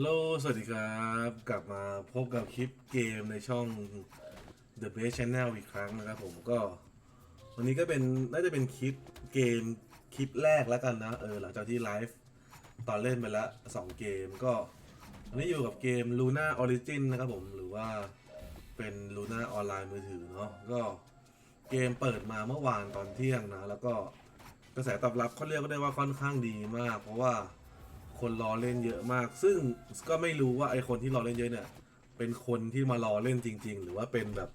ฮัลโหล สวัสดีครับ กลับมาพบกับคลิปเกมในช่อง The Best Channel อีกครั้งนะครับผมก็ วันนี้ก็เป็นน่าจะเป็นคลิปเกมคลิปแรกแล้วกันนะ เออ หลังจากที่ไลฟ์ตอนเล่นไปแล้ว2เกมก็วันนี้อยู่กับเกม Luna Origin นะครับผมหรือว่าเป็น Luna ออนไลน์มือถือเนาะก็เกมเปิดมาเมื่อวานตอนเที่ยงนะ แล้วก็กระแสตอบรับเขาเรียกก็ได้ว่าค่อนข้างดีมาก เพราะว่า คนรอเล่นเยอะมาก ซึ่งก็ไม่รู้ว่าไอคนที่รอเล่นเยอะเนี่ย เป็นคนที่มารอเล่นจริง ๆ หรือว่าเป็นแบบ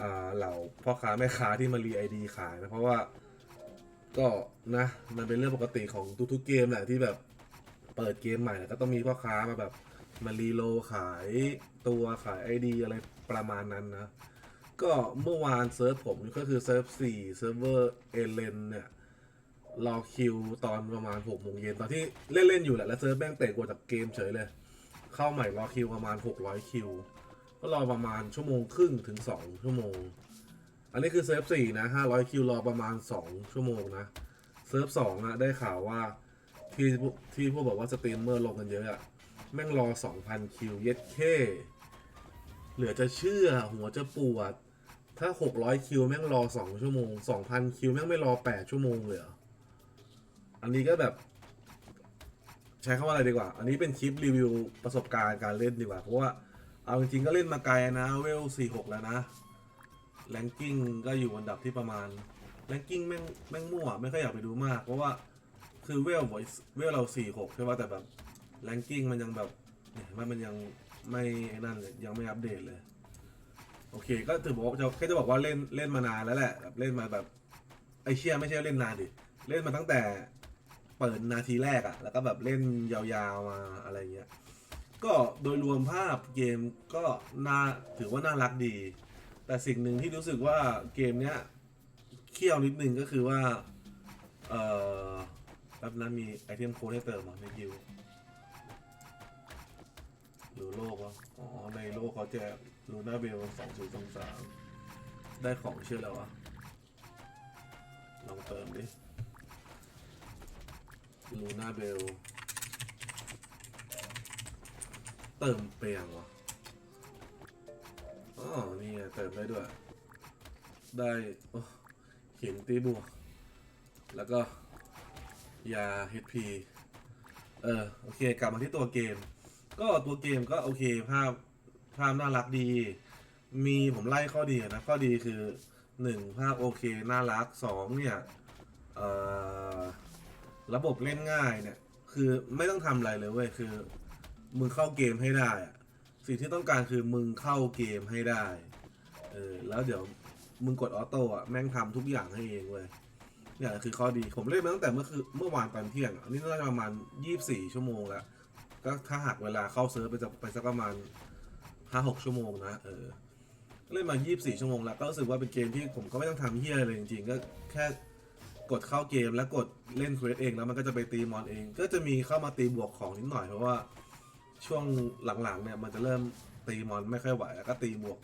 อ่าเหล่าพ่อค้าแม่ค้าที่มารีไอดีขายนะเพราะว่าก็นะมันเป็นเรื่องปกติของทุกๆเกมแหละที่แบบเปิดเกมใหม่ก็ต้องมีพ่อค้ามาแบบมารีโลขายตัวขายไอดีอะไรประมาณนั้นนะ ก็เมื่อวานเซิร์ฟผมก็คือเซิร์ฟ4เซิร์ฟเวอร์เอเลนเนี่ย รอคิวตอนประมาณหกโมงเย็นตอนที่เล่นเล่นอยู่แหละแล้วเซิร์ฟแม่งเตะกว่าจากเกมเฉยเลย เข้าใหม่รอคิวประมาณ600คิว ก็รอประมาณชั่วโมงครึ่งถึง2ชั่วโมง อันนี้คือเซิร์ฟ4นะ500คิวรอประมาณ2ชั่วโมงนะ เซิร์ฟ2นะได้ข่าวว่าที่ที่พวกบอกว่าสตรีมเมอร์ลงกันเยอะอะแม่งรอ2,000คิวเย็ดเคเหลือจะเชื่อหัวจะปวด ถ้า600คิวแม่งรอ2ชั่วโมง2,000คิวแม่งไม่รอ8ชั่วโมงเลยเหรอ อันนี้ก็แบบ ใช้คำว่าอะไรดีกว่า อันนี้เป็นคลิปรีวิวประสบการณ์การเล่นดีกว่า เพราะว่าเอาจริงๆก็เล่นมาไกลนะเวล46แล้วนะแรงกิ้งก็อยู่อันดับที่ประมาณแรงกิ้งแม่งแม่งมั่วไม่ค่อยอยากไปดูมาก เพราะว่าคือเวลเวลเรา46ใช่ป่ะแต่แบบแรงกิ้งมันยังแบบเนี่ยมันมันยังไม่นั่นเลยยังไม่อัปเดตเลย โอเค ก็ถือบอกจะแค่จะบอกว่าเล่นเล่นมานานแล้วแหละแบบเล่นมาแบบไอเชียไม่ใช่เล่นนานดิ เล่นมาตั้งแต่ เปิดนาทีแรกอะแล้วก็แบบเล่นยาวๆมาอะไรเงี้ย ก็โดยรวมภาพเกมก็น่าถือว่าน่ารักดี แต่สิ่งหนึ่งที่รู้สึกว่าเกมเนี้ยเคี่ยวนิดนึงก็คือว่า เอ่อแป๊บนั้นมีไอเทมโค้ดให้เติมเหรอในกิวหรือโลกวะอ๋อ ในโลกเขาจกลูน่าเบลสองศูนย์สองสามได้ของเชื่อแล้ววะลองเติมดิ ลูน่าเบล เติมเปียงวะอ๋อนี่ไงเติมได้ด้วย ได้โอ้เข็มตีบวก แล้วก็ ยา HP เออ โอเค กลับมาที่ตัวเกม ก็ตัวเกมก็โอเค ภาพ ภาพน่ารักดี มีผมไล่ข้อดีนะ ข้อดีคือหนึ่งภาพโอเค น่ารักสองเนี่ย เอ่อ ระบบเล่นง่ายเนี่ย คือไม่ต้องทำอะไรเลยเว้ยคือ มึงเข้าเกมให้ได้อะสิ่งที่ต้องการคือมึงเข้าเกมให้ได้เออแล้วเดี๋ยวมึงกดออโต้อะแม่งทำทุกอย่างให้เองเว้ยเนี่ยคือข้อดีผมเล่นมาตั้งแต่เมื่อคือเมื่อวานตอนเที่ยงอันนี้น่าจะประมาณ24ชั่วโมงแล้วก็ถ้าหักเวลาเข้าเซิร์ฟไปจะไปสักประมาณ5-6ชั่วโมงนะเออเล่นมา 24 ชั่วโมงแล้ว ก็รู้สึกว่าเป็นเกมที่ผมก็ไม่ต้องทำเฮียอะไรจริงๆ ก็แค่ กดเข้าเกมแล้วกดเล่นเควสเองแล้วมันก็จะไปตีมอนเอง ก็จะมีเข้ามาตีบวกของนิดหน่อยเพราะว่าช่วงหลังๆเนี่ยมันจะเริ่มตีมอนไม่ค่อยไหวแล้วก็ตีบวก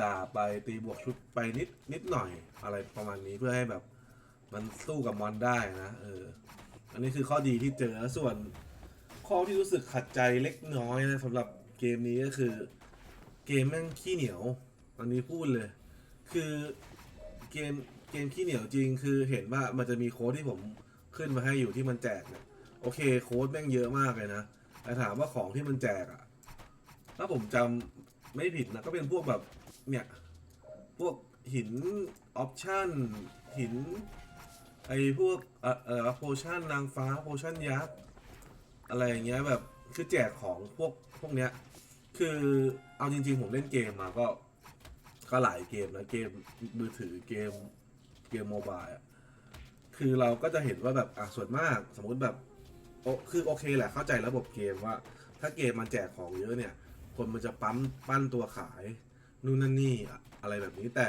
ด่าไปตีบวกชุดไปนิดนิดหน่อยอะไรประมาณนี้เพื่อให้แบบมันสู้กับมอนได้นะเอออันนี้คือข้อดีที่เจอส่วนข้อที่รู้สึกขัดใจเล็กน้อยนะสำหรับเกมนี้ก็คือ เกมแม่งขี้เหนียวอันนี้พูดเลย คือเกม เกมขี้เหนียวจริงคือเห็นว่ามันจะมีโค้ดที่ผมขึ้นมาให้อยู่ที่มันแจกเนี่ยโอเคโค้ดแม่งเยอะมากเลยนะแต่ถามว่าของที่มันแจกอะถ้าผมจำไม่ผิดนะก็เป็นพวกแบบเนี่ยพวกหินออปชั่นหินไอพวกเอ่อเอ่อโพชั่นนางฟ้าโพชั่นยักษ์อะไรอย่างเงี้ยแบบคือแจกของพวกพวกเนี้ยคือเอาจริงๆผมเล่นเกมมาก็ก็หลายเกมนะเกมมือถือเกม เกมโมบายอะคือเราก็จะเห็นว่าแบบอะส่วนมากสมมุติแบบโอคือโอเคแหละเข้าใจระบบเกมว่า ถ้าเกมมันแจกของเยอะเนี่ย คนมันจะปั๊มปั้นตัวขายนู่นนั่นนี่อะไรแบบนี้แต่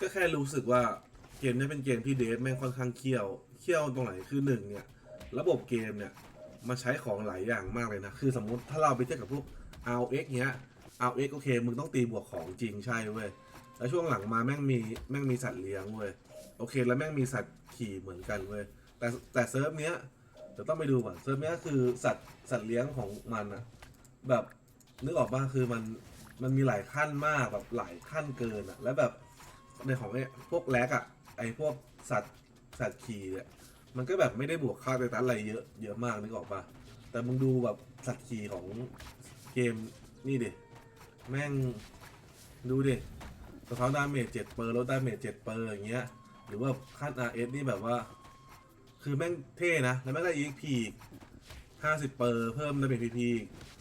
ก็แค่รู้สึกว่าเกมนี้เป็นเกมที่เดฟแม่งค่อนข้างเคี่ยวเคี่ยวตรงไหนคือหนึ่งเนี่ยระบบเกมเนี่ยมันใช้ของหลายอย่างมากเลยนะ คือสมมติถ้าเราไปเทียบกับพวก RX เนี้ย RX โอเค มึงต้องตีบวกของจริงใช่เว้ย แล้วช่วงหลังมาแม่งมีแม่งมีสัตว์เลี้ยงเว้ยโอเค แล้วแม่งมีสัตว์ขี่เหมือนกันเว้ยแต่แต่เซิร์ฟเนี้ยเดี๋ยวต้องไปดูก่อนเซิร์ฟเนี้ยคือสัตว์สัตว์เลี้ยงของมันอะแบบนึกออกป่ะคือมันมันมีหลายขั้นมากแบบหลายขั้นเกินอะแล้วแบบในของไอ้พวกแลกอะไอ้พวกสัตว์สัตว์ขี่เนี่ยมันก็แบบไม่ได้บวกค่าไตตันอะไรเยอะเยอะมากนึกออกป่ะแต่มึงดูแบบสัตว์ขี่ของเกมนี่ดิแม่งดูดิ สะท้อนดาเมจเจ็ดเปอร์ลดดาเมจเจ็ดเปอร์อย่างเงี้ย หรือว่าขั้น RS นี่แบบว่า คือแม่งเท่นะ แล้วแม่งได้ EXP ห้าสิบเปอร์เพิ่มดาเมจ PP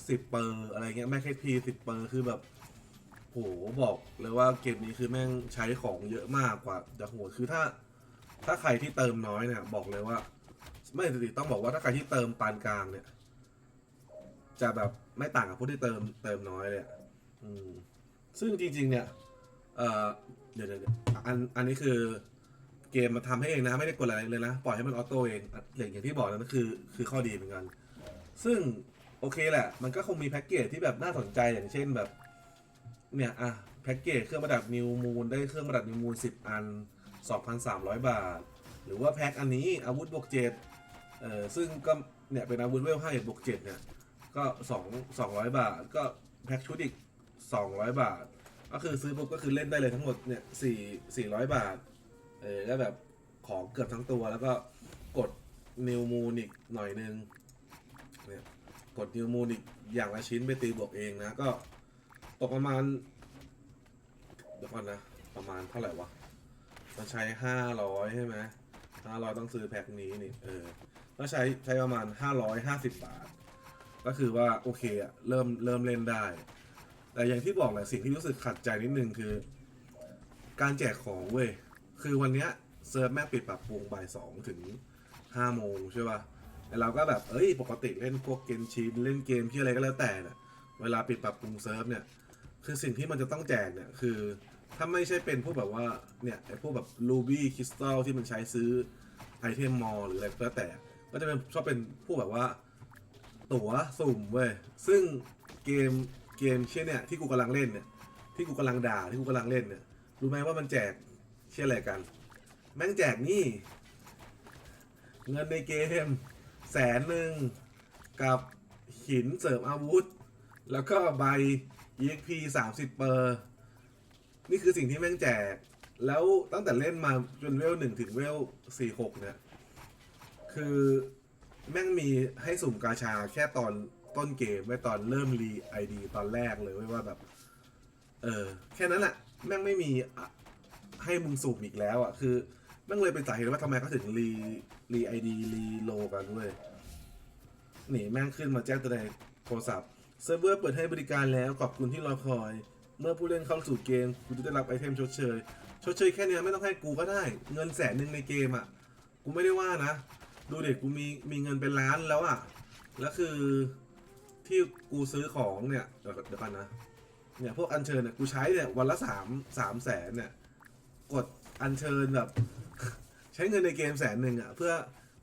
สิบเปอร์อะไรเงี้ยแม่ง HP สิบเปอร์คือแบบโหบอกเลยว่าเกมนี้คือแม่งใช้ของเยอะมากกว่าจะโหดคือถ้า ถ้าใครที่เติมน้อยเนี่ย บอกเลยว่า ไม่สิต้องบอกว่าถ้าใครที่เติมปานกลางเนี่ย จะแบบไม่ต่างกับผู้ที่เติมเติมน้อยเลยอะอืมซึ่งจริง ๆ เนี่ย เอ่อเดี๋ยวเดี๋ยวเดี๋ยวอันอันนี้คือเกมมาทำให้เองนะ ไม่ได้กดอะไรเลยนะ ปล่อยให้มันออโต้เองอะอย่างอย่างที่บอกนั่นคือคือข้อดีเหมือนกัน ซึ่งโอเคแหละ มันก็คงมีแพ็กเกจที่แบบน่าสนใจอย่างเช่นแบบ เนี่ยอะแพ็กเกจเครื่องประดับนิวมูลได้เครื่องประดับนิวมูล10 อัน 2,300 บาท หรือว่าแพ็กอันนี้อาวุธบวกเจ็ดเอ่อซึ่งก็เนี่ยเป็นอาวุธเวล5บวกเจ็ดเนี่ยก็2 200บาท ก็แพ็กชุดอีก 200 บาท ก็คือซื้อปุ๊บก็คือเล่นได้เลยทั้งหมดเนี่ย4 400บาท เออก็แบบของเกือบทั้งตัวแล้วก็กดนิวมูนอีกหน่อยนึงเนี่ยกดนิวมูนอีกอย่างละชิ้นไปตีบวกเองนะ ก็ตกประมาณเดี๋ยวก่อนนะ ประมาณเท่าไหร่วะมันใช้ห้าร้อยใช่ไหมห้าร้อยต้องซื้อแพ็คนี้นี่เออก็ใช้ใช้ประมาณห้าร้อยห้าสิบบาท ก็คือว่าโอเคอะเริ่มเริ่มเล่นได้ แต่อย่างที่บอกแหละสิ่งที่รู้สึกขัดใจนิดนึงคือ การแจกของเว้ยคือวันเนี้ยเซิร์ฟแม่งปิดปรับปรุงบ่ายสองถึงห้าโมงใช่ป่ะแต่เราก็แบบเอ้ยปกติเล่นพวกเกมชีนเล่นเกมที่อะไรก็แล้วแต่เนี่ยเวลาปิดปรับปรุงเซิร์ฟเนี่ยคือสิ่งที่มันจะต้องแจกเนี่ยคือ ถ้าไม่ใช่เป็นพวกแบบว่าเนี่ยไอพวกแบบรูบี้คริสตัลที่มันใช้ซื้อไอเทมมอลหรืออะไรก็แล้วแต่ ก็จะเป็นชอบเป็นพวกแบบว่า ตั๋วสุ่มเว้ยซึ่งเกม กมเช่นเนี่ยที่กูกำลังเล่นเนี่ยที่กูกำลังด่าที่กูกำลังเล่นเนี่ยรู้ไหมว่ามันแจกเช่นอะไรกัน แม่งแจกนี่ เงินในเกม แสนหนึ่งกับหินเสริมอาวุธ แล้วก็ใบ EXP 30 เปอร์ นี่คือสิ่งที่แม่งแจก แล้วตั้งแต่เล่นมาจนเวลหนึ่งถึงเวลสี่หกเนี่ย คือแม่งมีให้สุ่มกาชาแค่ตอน ต้นเกมไว้ตอนเริ่มรีไอดีตอนแรกเลยไว้ว่าแบบ เออ แค่นั้นแหละแม่งไม่มีให้มึงสุ่มอีกแล้วอะ คือแม่งเลยเป็นสาเหตุว่าทำไมเขาถึงรีรีไอดีรีโลกันเว้ยหนีแม่งขึ้นมาแจ้งตือนในโทรศัพท์เซิร์ฟเวอร์เปิดให้บริการแล้วขอบคุณที่รอคอย เมื่อผู้เล่นเข้าสู่เกมคุณจะได้รับไอเทมชดเชยชดเชยแค่นี้ไม่ต้องให้กูก็ได้ เงินแสนหนึ่งในเกมอะ กูไม่ได้ว่านะ ดูเด็กกูมีมีเงินเป็นล้านแล้วอะ แล้วคือ ที่กูซื้อของเนี่ยเดี๋ยวเดี๋ยวกันนะเนี่ยพวกอัญเชิญเนี่ยกูใช้เนี่ยวันละสามสามแสนเนี่ยกดอัญเชิญแบบ ใช้เงินในเกมแสนหนึ่งอะเพื่อ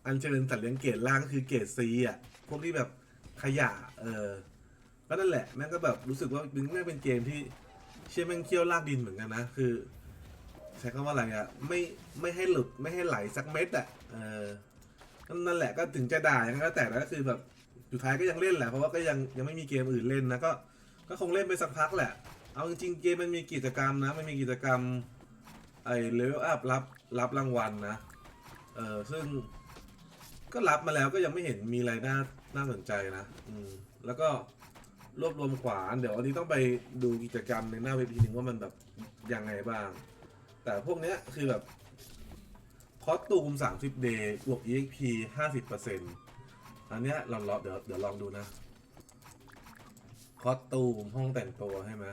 อัญเชิญสัตว์เลี้ยงเกรดล่างคือเกรดซีอะพวกที่แบบขยะเออก็นั่นแหละแม่งก็แบบรู้สึกว่ามันแม่เป็นเกมที่เชื่อแม่งเคี่ยวลากดินเหมือนกันนะคือ ใช้คำว่าอะไรอะไม่ไม่ให้หลุดไม่ให้ไหลสักเม็ดอะเออนั่นแหละก็ถึงจะด่าอย่างนั้นก็แต่ก็คือแบบ สุดท้ายก็ยังเล่นแหละเพราะว่าก็ยังยังไม่มีเกมอื่นเล่นนะก็ก็คงเล่นไปสักพักแหละ เอาจริงๆเกมมันมีกิจกรรมนะมันมีกิจกรรมไอ้เลเวลอัพรับรับรางวัลนะเออซึ่งก็รับมาแล้วก็ยังไม่เห็นมีอะไรน่าน่าสนใจนะอืมแล้วก็รวบรวมขวานเดี๋ยวอันนี้ต้องไปดูกิจกรรมในหน้าเว็บทีหนึ่งว่ามันแบบยังไงบ้าง แต่พวกเนี้ยคือแบบคอสตูม30 เดย์บวก EXP 50%อันต์ อันเนี้ยเราลองเดี๋ยวเดี๋ยวลองดูนะ คอสตูมห้องแต่งตัวใช่ไหม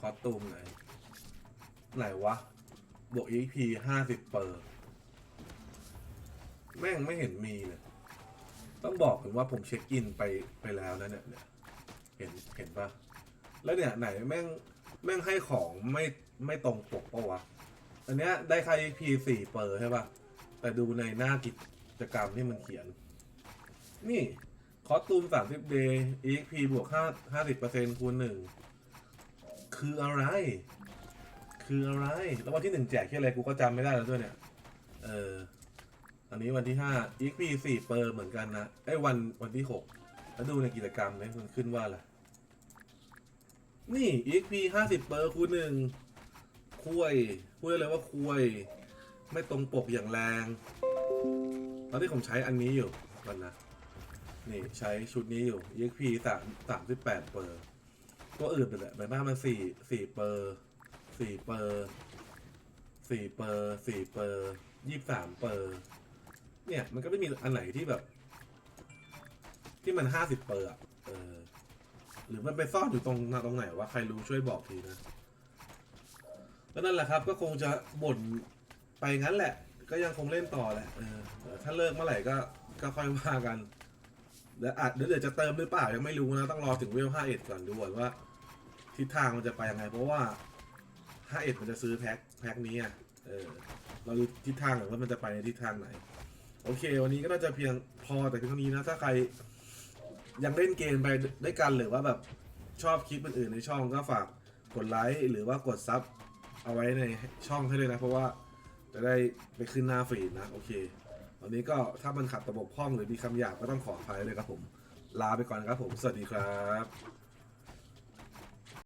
คอสตูมไหน ไหนวะ บวก EXP 50เปอร์แม่งไม่เห็นมีเลยต้องบอกถึงว่าผมเช็คอินไปไปแล้วนะเนี่ยเนี่ยเห็นเห็นปะแล้วเนี่ยไหนแม่งแม่งให้ของไม่ไม่ตรงปกปะวะ อันเนี้ยได้ใค่า EP สี่เปอร์ใช่ป่ะแต่ดูในหน้ากิจกรรมที่มันเขียน นี่คอสตูม30 day EXP บวก5 50%คูณหนึ่งคืออะไร คืออะไร แล้ววันที่หนึ่งแจกแค่อะไรกูก็จำไม่ได้แล้วด้วยเนี่ย เออ อันนี้วันที่ห้า XP สี่เปอร์เหมือนกันนะไอ้วันวันที่หกแล้วดูในกิจกรรมเนี่ยมันขึ้นว่าอะไร นี่ XP ห้าสิบเปอร์คูณหนึ่งคุยพูดเลยว่าคุย ไม่ตรงปกอย่างแรง ตอนที่ผมใช้อันนี้อยู่วันนะ นี่ใช้ชุดนี้อยู่ EXP สามสามสิบแปดเปอร์ตัวอื่นเป็นแหละใบหน้ามันสี่สี่เปอร์สี่เปอร์สี่เปอร์สี่เปอร์ยี่สามเปอร์เนี่ยมันก็ไม่มีอันไหนที่แบบ ที่มันห้าสิบเปอร์อะเออ หรือมันไปซ่อนอยู่ตรงตรงไหนวะใครรู้ช่วยบอกทีนะก็นั่นแหละครับ ก็คงจะบ่นไปงั้นแหละ ก็ยังคงเล่นต่อแหละเออถ้าเลิกเมื่อไหร่ก็ก็ค่อยว่ากัน แล้วอาจเดี๋ยวเดี๋ยวจะเติมหรือเปล่ายังไม่รู้นะต้องรอถึงเวล5เอ็ดก่อนดูก่อนว่า ทิศทางมันจะไปยังไง เพราะว่า5เอ็ดมันจะซื้อแพ็คแพ็คนี้อะเออเราดูทิศทางก่อนว่ามันจะไปในทิศทางไหน โอเค วันนี้ก็น่าจะเพียงพอแต่เพียงเท่านี้นะถ้าใครยังเล่นเกมไปด้วยกันหรือว่าแบบชอบคลิปอื่นๆในช่องก็ฝากกดไลค์หรือว่ากดซับเอาไว้ในช่องให้ด้วยนะ เพราะว่าจะได้ไปขึ้นหน้าฟีดนะ โอเค วันนี้ก็ถ้ามันขัดระบบพ้องหรือมีคำหยาบก็ต้องขออภัยเลยครับผม ลาไปก่อนครับผม สวัสดีครับ